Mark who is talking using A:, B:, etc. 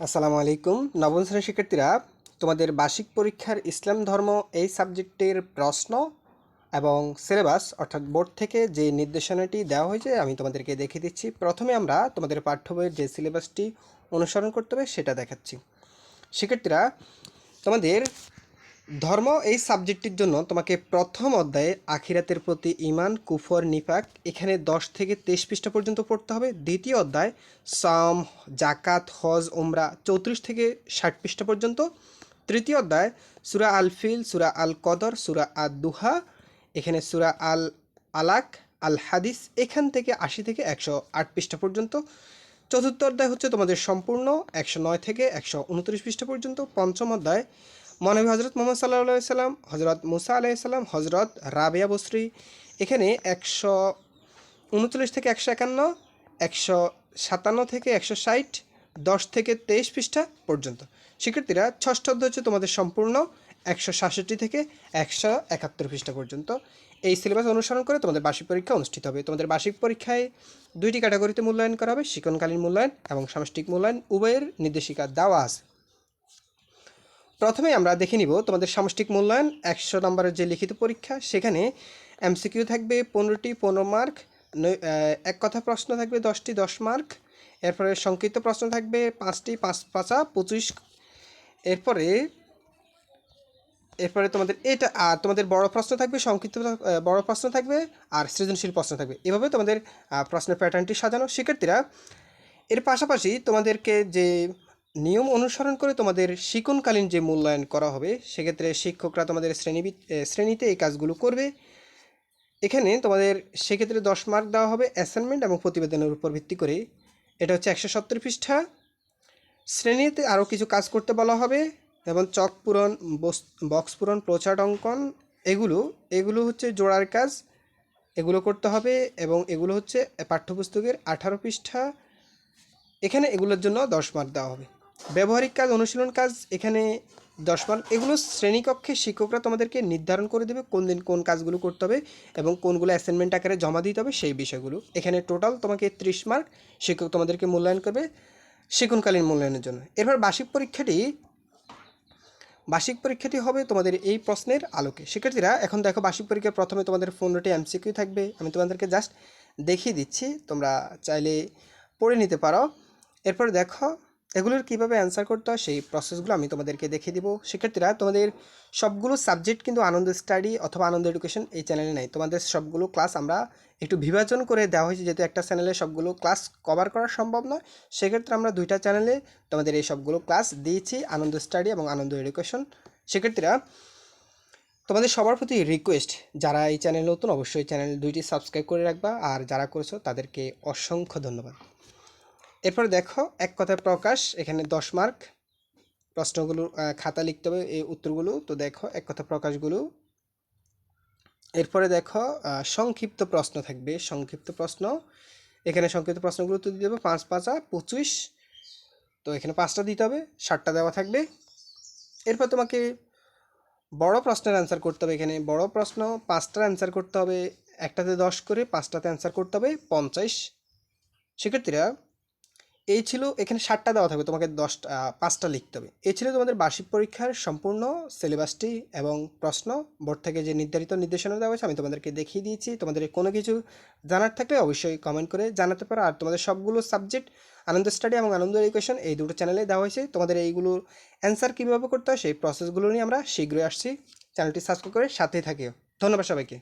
A: আসসালামু আলাইকুম। নবম শ্রেণির শিক্ষার্থীরা, তোমাদের বার্ষিক পরীক্ষার ইসলাম ধর্ম এই সাবজেক্টের প্রশ্ন এবং সিলেবাস, অর্থাৎ বোর্ড থেকে যে নির্দেশনাটি দেওয়া হয়েছে, আমি তোমাদেরকে দেখিয়ে দিচ্ছি। প্রথমে আমরা তোমাদের পাঠ্য বইয়ের যে সিলেবাসটি অনুসরণ করতে হবে, সেটা দেখাচ্ছি। শিক্ষার্থীরা, তোমাদের ধর্ম এই সাবজেক্টটির জন্য তোমাকে প্রথম অধ্যায়ে আখিরাতের প্রতি ইমান কুফর, নিফাক, এখানে দশ থেকে তেইশ পৃষ্ঠা পর্যন্ত পড়তে হবে। দ্বিতীয় অধ্যায় সাম জাকাত হজ ওমরা চৌত্রিশ থেকে ষাট পৃষ্ঠা পর্যন্ত। তৃতীয় অধ্যায়, সুরা আল ফিল সুরা আল কদর সুরা আদ দুহা এখানে সুরা আল আলাক আল হাদিস এখান থেকে আশি থেকে একশো আট পৃষ্ঠা পর্যন্ত। চতুর্থ অধ্যায় হচ্ছে তোমাদের সম্পূর্ণ একশো নয় থেকে একশো উনত্রিশ পৃষ্ঠা পর্যন্ত। পঞ্চম অধ্যায় মহানবী হজরত মোহাম্মদ সাল্লাহ সাল্লাম হজরত মুসা আলাইসাল্লাম হজরত রাবিয়া বসরি, এখানে একশো উনচল্লিশ থেকে একশো একান্ন, একশো সাতান্ন থেকে একশো ষাট, দশ থেকে তেইশ পৃষ্ঠা পর্যন্ত। শিক্ষার্থীরা, ষষ্ঠ অধ্যায় হচ্ছে তোমাদের সম্পূর্ণ একশো সাতষট্টি থেকে একশো একাত্তর পৃষ্ঠা পর্যন্ত। এই সিলেবাস অনুসরণ করে তোমাদের বার্ষিক পরীক্ষা অনুষ্ঠিত হবে। তোমাদের বার্ষিক পরীক্ষায় দুইটি ক্যাটাগরিতে মূল্যায়ন করা হবে, শিক্ষণকালীন মূল্যায়ন এবং সামষ্টিক মূল্যায়ন। উভয়ের নির্দেশিকা দেওয়া আছে। প্রথমে আমরা দেখে নিব তোমাদের সামষ্টিক মূল্যায়ন, একশো নম্বরের যে লিখিত পরীক্ষা, সেখানে এমসিকিউ থাকবে পনেরোটি পনেরো মার্ক এক কথা প্রশ্ন থাকবে দশটি দশ মার্ক, এরপরে সংক্ষিপ্ত প্রশ্ন থাকবে পাঁচটি পাঁচ পাঁচা পঁচিশ, এরপরে এরপরে তোমাদের এটা, আর তোমাদের বড় প্রশ্ন থাকবে সংক্ষিপ্ত বড় প্রশ্ন থাকবে আর সৃজনশীল প্রশ্ন থাকবে। এভাবে তোমাদের প্রশ্নের প্যাটার্নটি সাজানো। শিক্ষার্থীরা, এর পাশাপাশি তোমাদেরকে যে নিয়ম অনুসরণ করে তোমাদের শিক্ষণকালীন যে মূল্যায়ন করা হবে, সেক্ষেত্রে শিক্ষকরা তোমাদের শ্রেণি শ্রেণীতে এই কাজগুলো করবে। এখানে তোমাদের সেক্ষেত্রে দশ মার্ক দেওয়া হবে অ্যাসাইনমেন্ট এবং প্রতিবেদনের উপর ভিত্তি করে। এটা হচ্ছে একশো সত্তর পৃষ্ঠা। শ্রেণীতে আরও কিছু কাজ করতে বলা হবে, যেমন চক পূরণ বক্স পূরণ, প্রচার অঙ্কন, এগুলো এগুলো হচ্ছে জোড়ার কাজ। এগুলো করতে হবে এবং এগুলো হচ্ছে পাঠ্যপুস্তকের আঠারো পৃষ্ঠা। এখানে এগুলোর জন্য দশ মার্ক দেওয়া হবে। ব্যবহারিক কাজ, অনুশীলন কাজ এখানে দশ মার্ক এগুলো শ্রেণীকক্ষে শিক্ষকরা তোমাদেরকে নির্ধারণ করে দেবে কোন দিন কোন কাজগুলো করতে হবে এবং কোনগুলো অ্যাসাইনমেন্ট আকারে জমা দিতে হবে সেই বিষয়গুলো। এখানে টোটাল তোমাকে ত্রিশ মার্ক শিক্ষক তোমাদেরকে মূল্যায়ন করবে শিক্ষণকালীন মূল্যায়নের জন্য। এরপর বার্ষিক পরীক্ষাটি বার্ষিক পরীক্ষাটি হবে তোমাদের এই প্রশ্নের আলোকে। শিক্ষার্থীরা, এখন দেখো বার্ষিক পরীক্ষার প্রথমে তোমাদের পনেরোটি এমসিকিউ থাকবে। আমি তোমাদেরকে জাস্ট দেখিয়ে দিচ্ছি, তোমরা চাইলে পড়ে নিতে পারো। এরপর দেখো এগুলোর কীভাবে অ্যান্সার করতে হয়, সেই প্রসেসগুলো আমি তোমাদেরকে দেখিয়ে দিব। শিক্ষার্থীরা, তোমাদের সবগুলো সাবজেক্ট কিন্তু আনন্দ স্টাডি অথবা আনন্দ এডুকেশন এই চ্যানেলে নেই। তোমাদের সবগুলো ক্লাস আমরা একটু বিভাজন করে দেওয়া হয়েছে, যেহেতু একটা চ্যানেলে সবগুলো ক্লাস কভার করা সম্ভব নয়। সেক্ষেত্রে আমরা দুইটা চ্যানেলে তোমাদের এই সবগুলো ক্লাস দিয়েছি, আনন্দ স্টাডি এবং আনন্দ এডুকেশন শিক্ষার্থীরা, তোমাদের সবার প্রতি রিকোয়েস্ট যারা এই চ্যানেল নতুন, অবশ্যই চ্যানেল দুইটি সাবস্ক্রাইব করে রাখবা। আর যারা করেছ, তাদেরকে অসংখ্য ধন্যবাদ। এরপর দেখো, এক কথায় প্রকাশ, এখানে দশ মার্ক। প্রশ্নগুলো খাতা লিখতে হবে, এই উত্তরগুলো। তো দেখো, এক কথা প্রকাশগুলো। এরপরে দেখো সংক্ষিপ্ত প্রশ্ন থাকবে, সংক্ষিপ্ত প্রশ্ন। এখানে সংক্ষিপ্ত প্রশ্নগুলো তো দিতে হবে, পাঁচ, পাঁচা পঁচিশ। তো এখানে পাঁচটা দিতে হবে ষাটটা দেওয়া থাকবে। এরপর তোমাকে বড় প্রশ্নের অ্যান্সার করতে হবে এখানে। বড় প্রশ্ন, পাঁচটার অ্যান্সার করতে হবে, একটাতে দশ করে, পাঁচটাতে অ্যান্সার করতে হবে, পঞ্চাশ। শিক্ষার্থীরা এই ছিল, এখানে ষাটটা দেওয়া থাকবে, তোমাকে দশটা পাঁচটা লিখতে হবে। এই ছিল তোমাদের বার্ষিক পরীক্ষার সম্পূর্ণ সিলেবাসটি এবং প্রশ্ন। বোর্ড থেকে যে নির্ধারিত নির্দেশনা দেওয়া হয়েছে, আমি তোমাদেরকে দেখিয়ে দিয়েছি। তোমাদের কোনো কিছু জানার থাকলে অবশ্যই কমেন্ট করে জানাতে পারো। আর তোমাদের সবগুলো সাবজেক্ট আনন্দ স্টাডি এবং আনন্দ এডুকেশন এই দুটো চ্যানেলে দেওয়া হয়েছে। তোমাদের এইগুলোর অ্যান্সার কীভাবে করতে হয়, সেই প্রসেসগুলো নিয়ে আমরা শীঘ্রই আসছি। চ্যানেলটি সাবস্ক্রাইব করে সাথেই থাকিও। ধন্যবাদ সবাইকে।